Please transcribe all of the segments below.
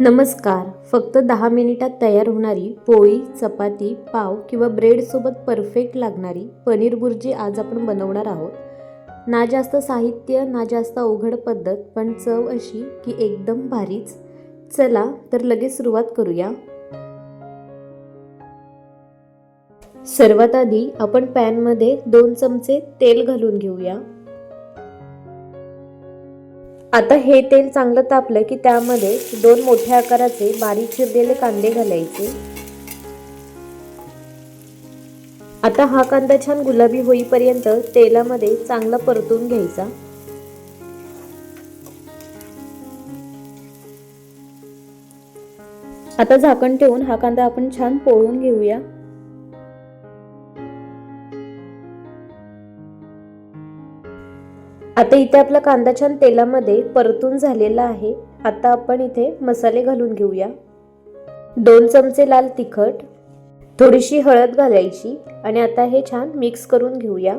नमस्कार. फक्त दहा मिनिटात तयार होणारी पोळी चपाती पाव किंवा ब्रेडसोबत परफेक्ट लागणारी पनीर बुर्जी आज आपण बनवणार आहोत. ना जास्त साहित्य ना जास्त अवघड पद्धत पण चव अशी की एकदम भारीच. चला तर लगेच सुरुवात करूया. सर्वात आधी आपण पॅनमध्ये दोन चमचे तेल घालून घेऊया. आता हे तेल चांगलं तापलं की त्यामध्ये दोन मोठ्या आकाराचे बारीक चिरलेले कांदे घालायचे. आता हा कांदा छान गुलाबी होईपर्यंत तेलामध्ये चांगला परतून घ्यायचा. आता झाकण ठेवून हा कांदा आपण छान पोळून घेऊया. आता इथे आपला कांदा छान तेलामध्ये परतून झालेला आहे. आता आपण इथे मसाले घालून घेऊया. दोन चमचे लाल तिखट थोडीशी हळद घालायची आणि आता हे छान मिक्स करून घेऊया.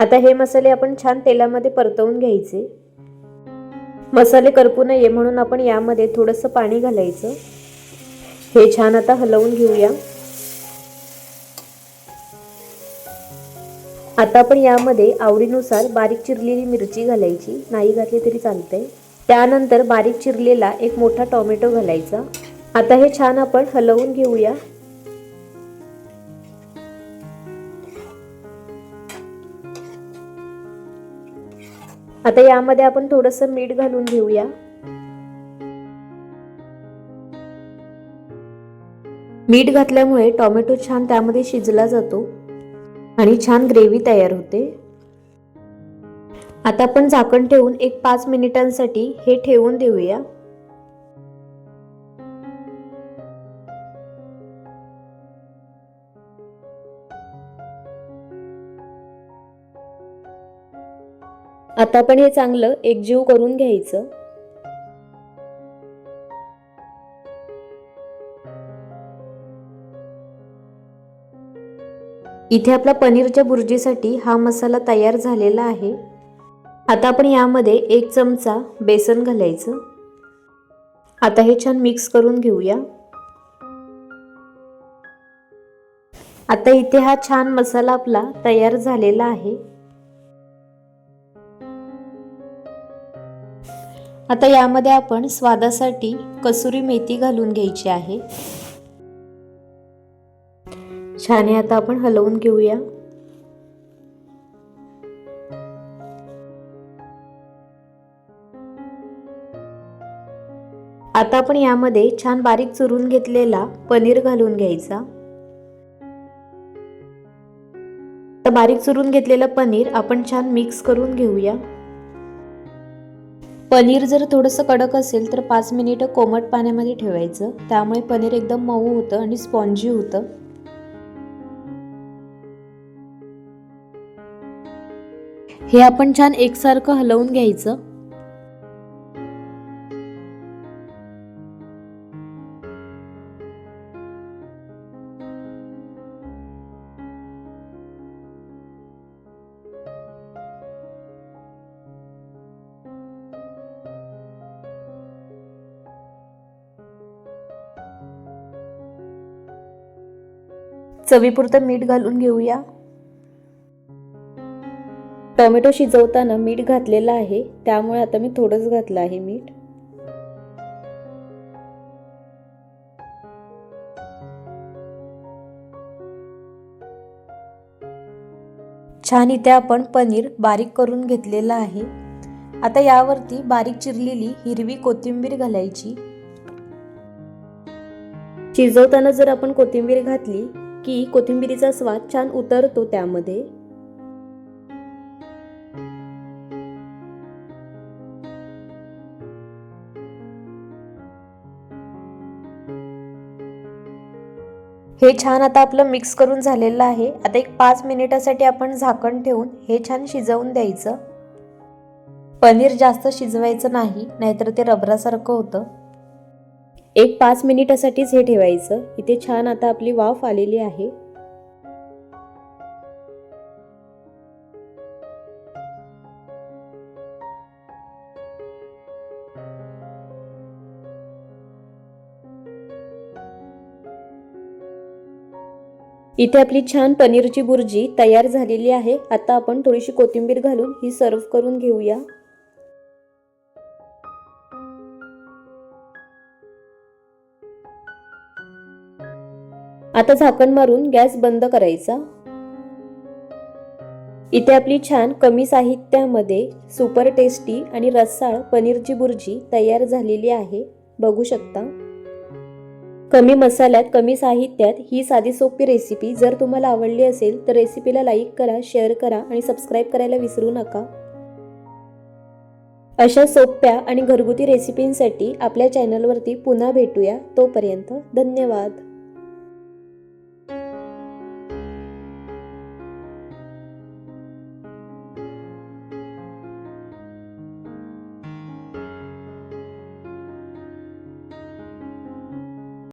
आता हे मसाले आपण छान तेलामध्ये परतवून घ्यायचे. मसाले करपू नये म्हणून आपण यामध्ये थोडंसं पाणी घालायचं. हे छान आता हलवून घेऊया. आता आपण यामध्ये आवडीनुसार बारीक चिरलेली मिरची घालायची. नाही घातली तरी चालते त्यानंतर बारीक चिरलेला एक मोठा टॉमॅटो घालायचा. आता हे छान आपण हलवून घेऊया. आता यामध्ये आपण थोडस मीठ घालून घेऊया. मीठ घातल्यामुळे टोमॅटो छान त्यामध्ये शिजला जातो. आणि छान ग्रेव्ही तयार होते. आता आपण झाकण ठेवून एक पाच मिनिटांसाठी हे ठेवून देऊया. आता आपण हे चांगलं एकजीव करून घ्यायचं. इथे आपला पनीरच्या भुर्जीसाठी हा मसाला तयार झालेला आहे. आता आपण यामध्ये एक चमचा बेसन घालायचं. आता हे छान मिक्स करून घेऊया. आता इथे हा छान मसाला आपला तयार झालेला आहे. आता यामध्ये आपण स्वादासाठी कसुरी मेथी घालून घ्यायची आहे. छान आहे आता आपण हलवून घेऊया. आता आपण यामध्ये छान बारीक चुरून घेतलेला पनीर घालून घ्यायचा. तर बारीक चुरून घेतलेलं पनीर आपण छान मिक्स करून घेऊया. पनीर जर थोडंसं कडक असेल तर पाच मिनिटं कोमट पाण्यामध्ये ठेवायचं. त्यामुळे पनीर एकदम मऊ होतं आणि स्पॉन्जी होतं. हे आपण छान एकसारखं हलवून घ्यायचं. चवीपुरतं मीठ घालून घेऊया. टोमॅटो शिजवताना मीठ घातलेलं आहे. त्यामुळे आता मी थोडंच घातलं आहे मीठ. छान इथे आपण पनीर बारीक करून घेतलेलं आहे. आता यावरती बारीक चिरलेली हिरवी कोथिंबीर घालायची. शिजवताना जर आपण कोथिंबीर घातली की कोथिंबीरीचा स्वाद छान उतरतो त्यामध्ये. हे छान आता आपलं मिक्स करून झालेलं आहे. आता एक पाच मिनिटासाठी आपण झाकण ठेवून हे छान शिजवून द्यायचं. पनीर जास्त शिजवायचं नाही नाहीतर ते रबरासारखं होतं. एक पाच मिनिटासाठीच हे ठेवायचं. इथे छान आता आपली वाफ आलेली आहे. इथे आपली छान पनीरची बुर्जी तयार झालेली आहे. आता आपण थोडीशी कोथिंबीर घालून ही सर्व करून घेऊया. आता झाकण मारून गॅस बंद करायचा. इथे आपली छान कमी साहित्यामध्ये सुपर टेस्टी आणि रसाळ पनीरची बुर्जी तयार झालेली आहे. बघू शकता. कमी मसाल्यात कमी साहित्यात ही साधी सोपी रेसिपी जर तुम्हाला आवडली असेल तर रेसिपीला लाईक करा शेअर करा आणि सबस्क्राईब करायला विसरू नका. अशा सोप्या आणि घरगुती रेसिपींसाठी आपल्या चॅनलवरती पुन्हा भेटूया. तोपर्यंत धन्यवाद.